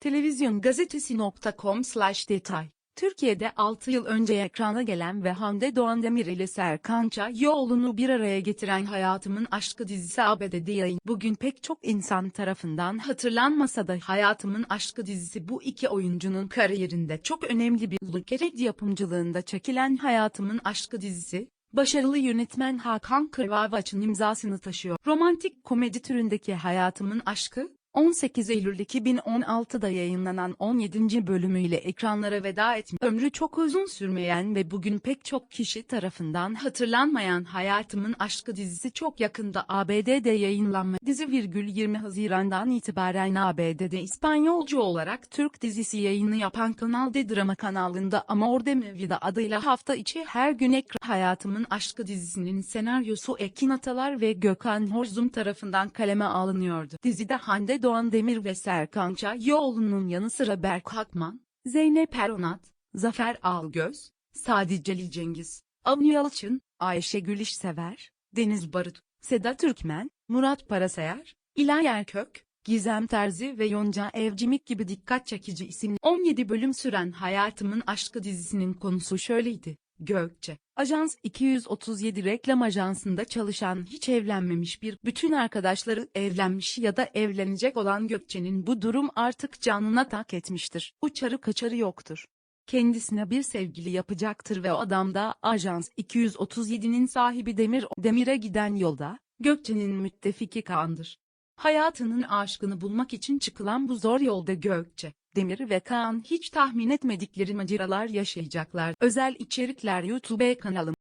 Televizyon gazetesi.com slash detay. Türkiye'de 6 yıl önce ekrana gelen ve Hande Doğan Demir ile Serkan Çayoğlu'nu bir araya getiren Hayatımın Aşkı dizisi ABD'de yayın. Bugün pek çok insan tarafından hatırlanmasa da Hayatımın Aşkı dizisi bu iki oyuncunun kariyerinde çok önemli bir Lukered yapımcılığında çekilen Hayatımın Aşkı dizisi, Başarılı yönetmen Hakan Kırvavaç'ın imzasını taşıyor. Romantik komedi türündeki Hayatımın Aşkı, 18 Eylül 2016'da yayınlanan 17. bölümüyle ekranlara veda etmiş. Ömrü çok uzun sürmeyen ve bugün pek çok kişi tarafından hatırlanmayan Hayatımın Aşkı dizisi çok yakında ABD'de yayınlanma. Dizi virgül 20 Haziran'dan itibaren ABD'de İspanyolca olarak Türk dizisi yayını yapan Kanal D drama kanalında Amor de mi Vida adıyla hafta içi her gün ekran Hayatımın Aşkı dizisinin senaryosu Ekin Atalar ve Gökhan Horzum tarafından kaleme alınıyordu. Dizide Hande Doğan Demir ve Serkan Çayoğlu'nun yanı sıra Berk Hakman, Zeynep Eronat, Zafer Algöz, Sadi Celil Cengiz, Avni Yalçın, Ayşe Gülüş Sever, Deniz Barut, Seda Türkmen, Murat Parasayar, İlay Erkök, Gizem Terzi ve Yonca Evcimik gibi dikkat çekici isimli 17 bölüm süren Hayatımın Aşkı dizisinin konusu şöyleydi. Gökçe, Ajans 237 reklam ajansında çalışan hiç evlenmemiş bir bütün arkadaşları evlenmiş ya da evlenecek olan Gökçe'nin bu durum artık canına tak etmiştir. Uçarı kaçarı yoktur. Kendisine bir sevgili yapacaktır ve o adam da Ajans 237'nin sahibi Demir Demir'e giden yolda Gökçe'nin müttefiki Kaan'dır. Hayatının aşkını bulmak için çıkılan bu zor yolda Gökçe, Demir ve Kaan hiç tahmin etmedikleri maceralar yaşayacaklar. Özel içerikler YouTube kanalım.